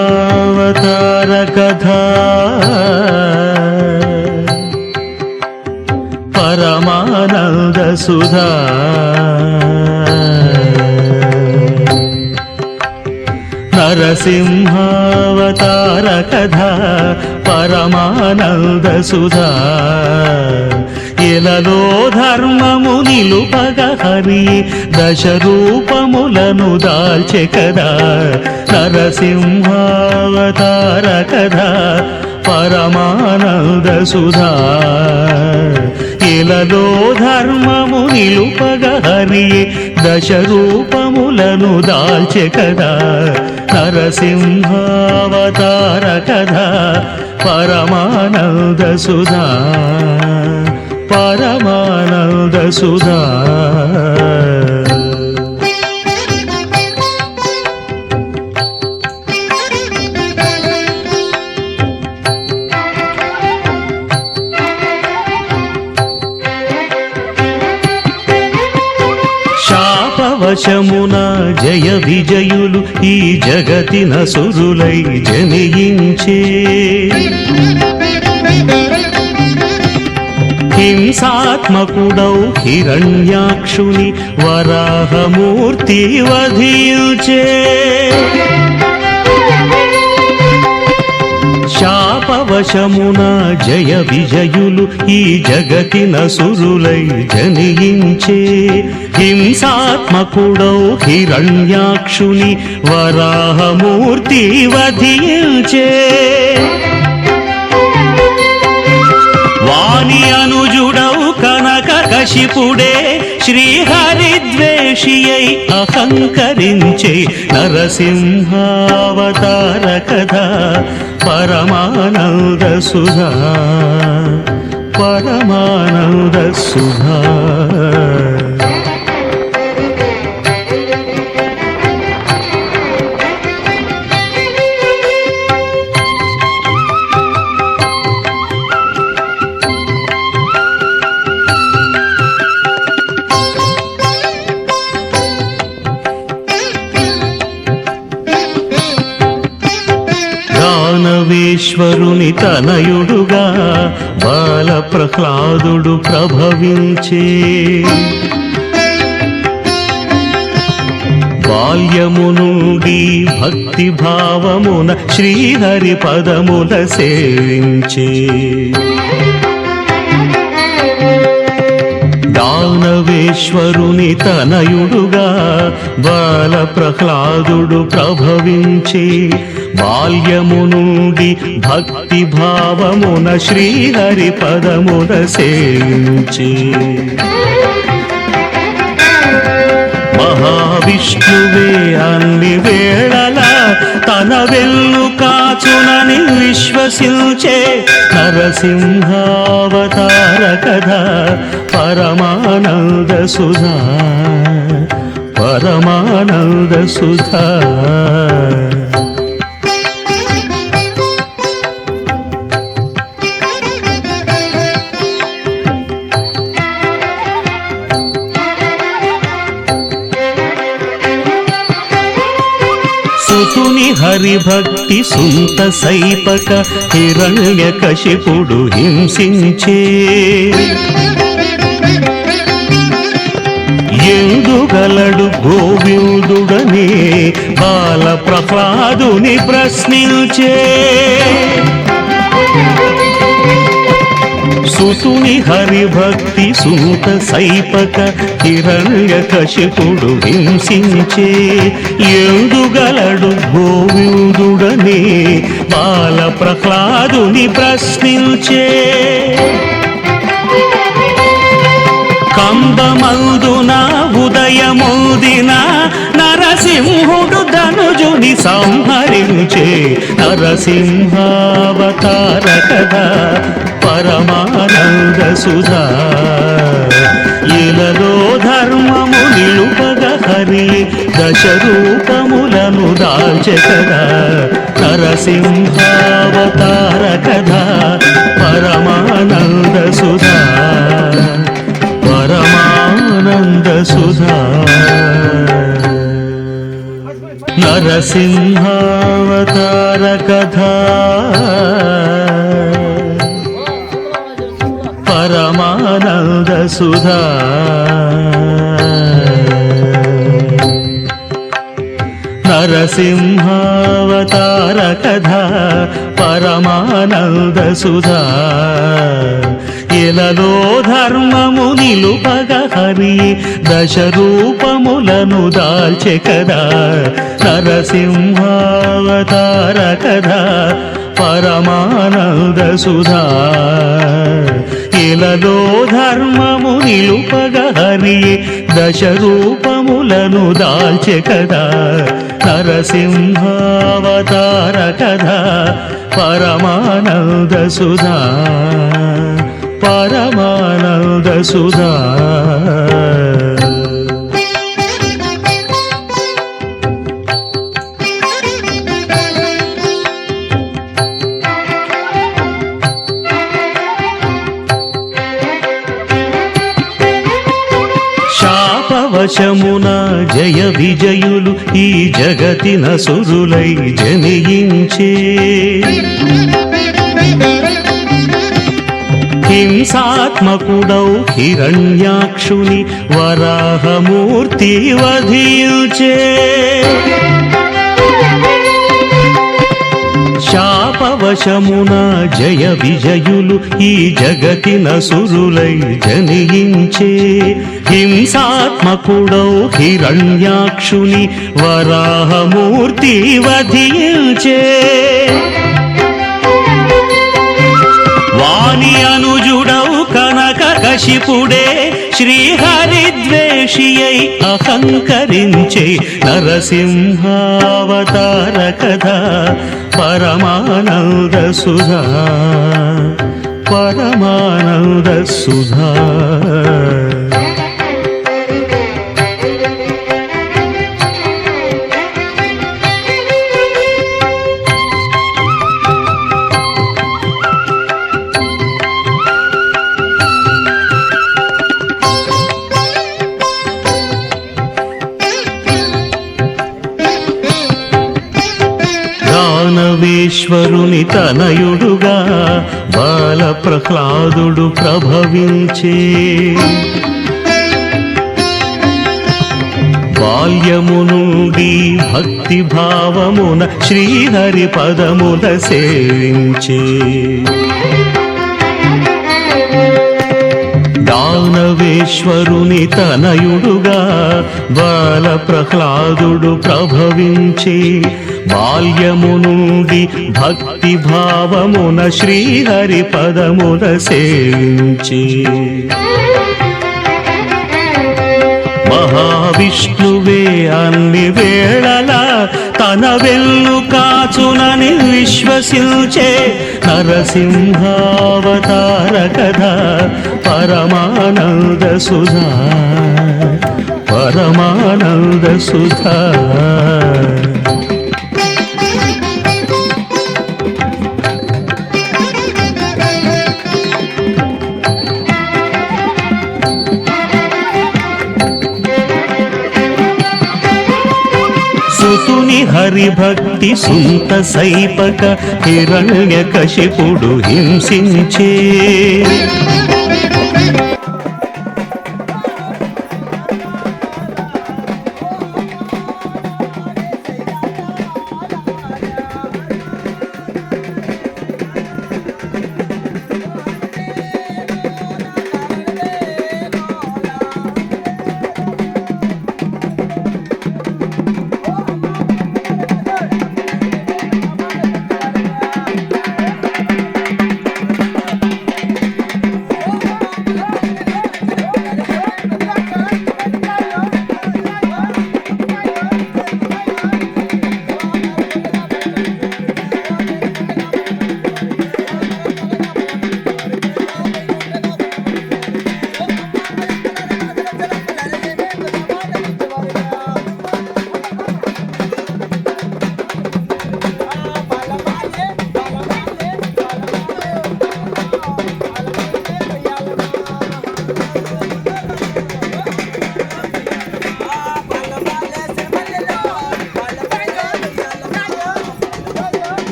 నరసింహావతార కథా పరమానంద సుధా. నరసింహావతార కథ పరమానంద సుధా. ఇలలో ధర్మము నిలుపగ హరి దశ రూపములను దాల్చె కదా. నరసింహావతార కథ పరమానంద సుధా. నెలలో ధర్మము నిలుపగ హరి దశ రూపములను దాల్చె కదా. నరసింహావతార కదా పరమానంద సుధా పరమానంద సుధా. వశమున జయ విజయులు ఈ జగతి నసురులై జనియించే. హింసాత్మకుడౌ హిరణ్యాక్షుని వరాహమూర్తి వధించే శాపవశమున జయ విజయులు ఈ జగతిన సురులై జనియించే హింసాత్మకుడౌ హిరణ్యాక్షుని వరాహమూర్తి వధించే వాణి అనుజుడౌ కనక కశిపుడే శ్రీహరిద్వేషియై అహంకరించే నరసింహావతార కథ. పరమానంద సుధా పరమానంద సుధా. దానవేశ్వరుని తనయుడుగా బాల ప్రహ్లాదుడు ప్రభవించే. బాల్యము నుండి భక్తి భావమున శ్రీహరి పదముల సేవించే. దానవేశ్వరుని తనయుడుగా బాల ప్రహ్లాదుడు ప్రభవించి బాల్యము నుండి భక్తి భావమున శ్రీహరి పదమున సేవించి మహావిష్ణువే అన్ని వేళల తన వెల్లు కాచునని విశ్వసించే నరసింహావతార కథ పరమానంద సుధా పరమానంద సుధా సుతుని హరిభక్తి సుంత సైపక హిరణ్య కశిపుడు హింసించే గలడు గోవిందుడని బాల ప్రహ్లాదుని ప్రశ్నించే. సుతుని హరిభక్తి సూత సైపక హిరణ్య కశిపుడు హింసించే. ఎందుగలడు గోవిందుడని బాల ప్రహ్లాదుని ప్రశ్నించే. కంబమందున దిన నరసింహుడు ధనుజుని సంహరించే నరసింహావతార కదా పరమానంద సుధా. ఇలలో ధర్మము దశ రూపములను దాల్చె కదా నరసింహావతార కదా పరమానంద సుధా. నరసింహావతార కథ పరమానంద సుధా నరసింహావతార కథ పరమానంద సుధా ఇలలో ధర్మము నిలుపగ హరి దశ రూపములను దాల్చె కదా నరసింహావతార కదా పరమానంద సుధా. ఇలలో ధర్మము నిలుపగ హరి దశ రూపములను దాల్చె కదా నరసింహావతార కదా పరమానంద సుధా. పరమానంద సుధా. శాపవశమున జయ విజయులు ఈ జగతిన సురులై జనియించే. హింసాత్మకుడౌ హిరణ్యాక్షుని వరాహమూర్తి వధించే శాపవశమున జయ విజయులు ఈ జగతిన సురులై జనియించే. హింసాత్మకుడౌ హిరణ్యాక్షుని వరాహమూర్తి వధించే కశిపుడే శ్రీహరిద్వేషియై అహంకరించే నరసింహావతార కథ పరమానంద సుధా పరమానంద సుధా. దానవేశ్వరుని తనయుడుగా బాల ప్రహ్లాదుడు ప్రభవించే. బాల్యము నుండి భక్తి భావమున శ్రీహరి పదముల సేవించే. మానవేశ్వరుని తనయుడుగా బాల ప్రహ్లాదుడు ప్రభవించి బాల్యము నుండి భక్తి భావమున శ్రీహరి పదమున సేవించి. మహావిష్ణువే అన్ని వేళల తన వెల్లుకా కాచునని విశ్వసించే నరసింహావతార కథ పరమానంద సుధా. పరమానంద సుధా. విభక్తి సుంత సైపక హిరణ్య కశిపుడు హింసించే.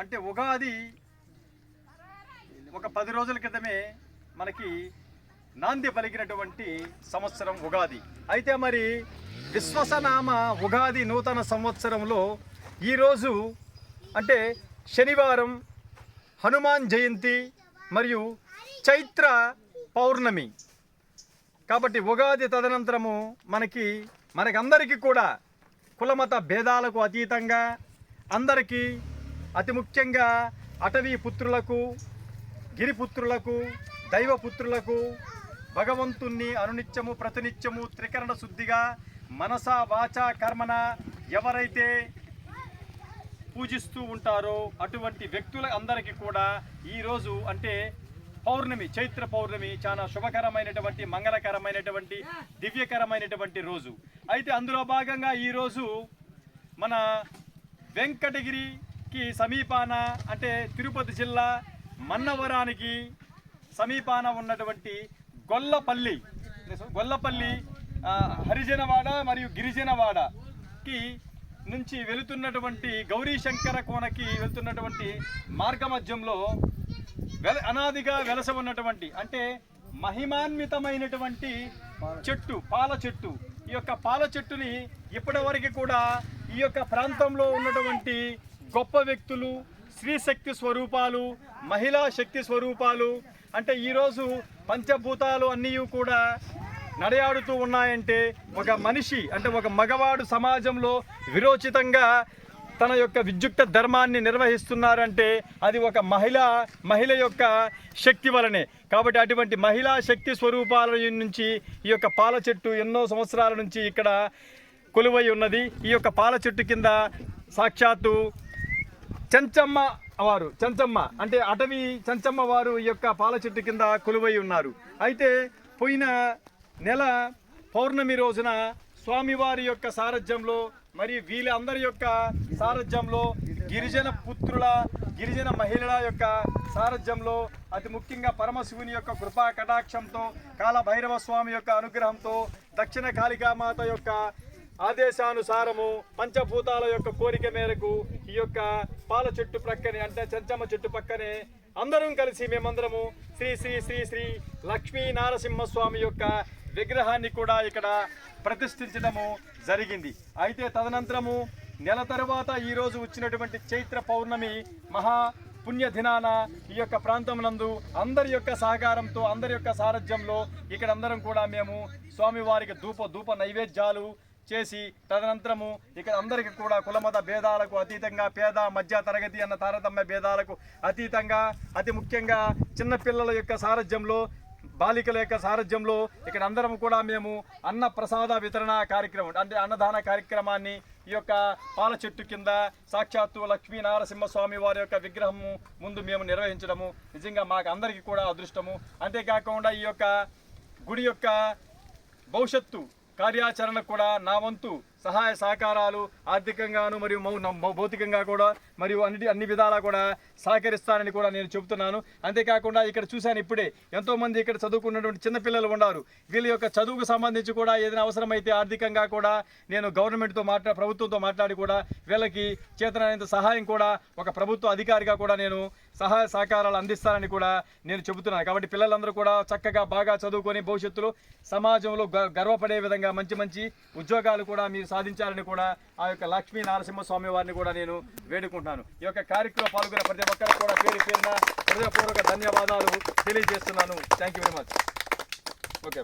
అంటే ఉగాది ఒక పది రోజుల క్రితమే మనకి నాంది పలికినటువంటి సంవత్సరం ఉగాది. అయితే మరి విశ్వసనామ ఉగాది నూతన సంవత్సరంలో ఈరోజు అంటే శనివారం హనుమాన్ జయంతి మరియు చైత్ర పౌర్ణమి. కాబట్టి ఉగాది తదనంతరము మనకి మనకందరికీ కూడా కులమత భేదాలకు అతీతంగా అందరికీ అతి ముఖ్యంగా అటవీ పుత్రులకు గిరిపుత్రులకు దైవపుత్రులకు భగవంతుణ్ణి అనునిత్యము ప్రతినిత్యము త్రికరణ శుద్ధిగా మనస వాచ కర్మన ఎవరైతే పూజిస్తూ ఉంటారో అటువంటి వ్యక్తుల అందరికీ కూడా ఈరోజు అంటే పౌర్ణమి చైత్ర పౌర్ణమి చాలా శుభకరమైనటువంటి మంగళకరమైనటువంటి దివ్యకరమైనటువంటి రోజు. అయితే అందులో భాగంగా ఈరోజు మన వెంకటగిరి కి సమీపాన అంటే తిరుపతి జిల్లా మన్నవరానికి సమీపాన ఉన్నటువంటి గొల్లపల్లి గొల్లపల్లి హరిజనవాడ మరియు గిరిజనవాడకి నుంచి వెళుతున్నటువంటి గౌరీ శంకర కోనకి వెళుతున్నటువంటి మార్గ మధ్యంలో వెల అనాదిగా వెలస ఉన్నటువంటి అంటే మహిమాన్వితమైనటువంటి చెట్టు పాల చెట్టు. ఈ యొక్క పాల చెట్టుని ఇప్పటివరకు కూడా ఈ యొక్క ప్రాంతంలో ఉన్నటువంటి గొప్ప వ్యక్తులు స్త్రీ శక్తి స్వరూపాలు మహిళా శక్తి స్వరూపాలు అంటే ఈరోజు పంచభూతాలు అన్నీ కూడా నడయాడుతూ ఉన్నాయంటే ఒక మనిషి అంటే ఒక మగవాడు సమాజంలో విరోచితంగా తన యొక్క విద్యుక్త ధర్మాన్ని నిర్వహిస్తున్నారంటే అది ఒక మహిళ మహిళ యొక్క శక్తి వలనే. కాబట్టి అటువంటి మహిళా శక్తి స్వరూపాల నుంచి ఈ యొక్క పాల చెట్టు ఎన్నో సంవత్సరాల నుంచి ఇక్కడ కొలువై ఉన్నది. ఈ యొక్క పాల చెట్టు కింద సాక్షాత్తు చెంచమ్మ వారు చెంచమ్మ. అంటే అటవీ చెంచమ్మ వారు ఈ యొక్క పాల చెట్టు కింద కొలువై ఉన్నారు. అయితే పోయిన నెల పౌర్ణమి రోజున స్వామివారి యొక్క సారథ్యంలో మరి వీళ్ళందరి యొక్క సారథ్యంలో గిరిజన పుత్రుల గిరిజన మహిళల యొక్క సారథ్యంలో అతి ముఖ్యంగా పరమశివుని యొక్క కృపా కటాక్షంతో కాల భైరవ స్వామి యొక్క అనుగ్రహంతో దక్షిణ కాళికామాత యొక్క ఆదేశానుసారము పంచభూతాల యొక్క కోరిక మేరకు ఈ యొక్క పాల చెట్టు ప్రక్కనే అంటే చెంచమ్మ చెట్టు పక్కనే అందరం కలిసి మేమందరము శ్రీ శ్రీ శ్రీ శ్రీ లక్ష్మీ నారసింహస్వామి యొక్క విగ్రహాన్ని కూడా ఇక్కడ ప్రతిష్ఠించడము జరిగింది. అయితే తదనంతరము నెల తరువాత ఈరోజు వచ్చినటువంటి చైత్ర పౌర్ణమి మహా పుణ్య దినాన ఈ యొక్క ప్రాంతం నందు అందరి యొక్క సహకారంతో అందరి యొక్క సారథ్యంలో ఇక్కడ అందరం కూడా మేము స్వామివారికి ధూప ధూప నైవేద్యాలు చేసి తదనంతరము ఇక్కడ అందరికీ కూడా కులమత భేదాలకు అతీతంగా పేద మధ్య తరగతి అన్న తారతమ్య భేదాలకు అతీతంగా అతి ముఖ్యంగా చిన్నపిల్లల యొక్క సారథ్యంలో బాలికల యొక్క సారథ్యంలో ఇక్కడ అందరం కూడా మేము అన్న ప్రసాద వితరణ కార్యక్రమం అంటే అన్నదాన కార్యక్రమాన్ని ఈ యొక్క పాల చెట్టు కింద సాక్షాత్తు లక్ష్మీనారసింహస్వామి వారి యొక్క విగ్రహము ముందు మేము నిర్వహించడము నిజంగా మాకు అందరికీ కూడా అదృష్టము. అంతేకాకుండా ఈ యొక్క గుడి యొక్క భవిష్యత్తు కార్యాచరణ కూడా నా వంతు. సహాయ సహకారాలు ఆర్థికంగాను మరియు భౌతికంగా కూడా మరియు అన్నిటి అన్ని విధాలా కూడా సహకరిస్తానని కూడా నేను చెబుతున్నాను. అంతేకాకుండా ఇక్కడ చూశాను ఇప్పుడే ఎంతోమంది ఇక్కడ చదువుకున్నటువంటి చిన్నపిల్లలు ఉన్నారు. వీళ్ళ యొక్క చదువుకు సంబంధించి కూడా ఏదైనా అవసరమైతే ఆర్థికంగా కూడా నేను గవర్నమెంట్తో మాట్లా ప్రభుత్వంతో మాట్లాడి కూడా వీళ్ళకి చేతనైనంత సహాయం కూడా ఒక ప్రభుత్వ అధికారిగా కూడా నేను సహాయ సహకారాలు అందిస్తానని కూడా నేను చెబుతున్నాను. కాబట్టి పిల్లలందరూ కూడా చక్కగా బాగా చదువుకొని భవిష్యత్తులో సమాజంలో గ- గర్వపడే విధంగా మంచి మంచి ఉద్యోగాలు కూడా మీరు సాధించాలని కూడా ఆ యొక్క లక్ష్మీ నరసింహస్వామి వారిని కూడా నేను వేడుకుంటున్నాను. ఈ యొక్క కార్యక్రమం పాల్గొన్న ప్రతి ఒక్కరికి కూడా పేరు పేరున హృదయపూర్వక ధన్యవాదాలు తెలియజేస్తున్నాను. Thank you very much okay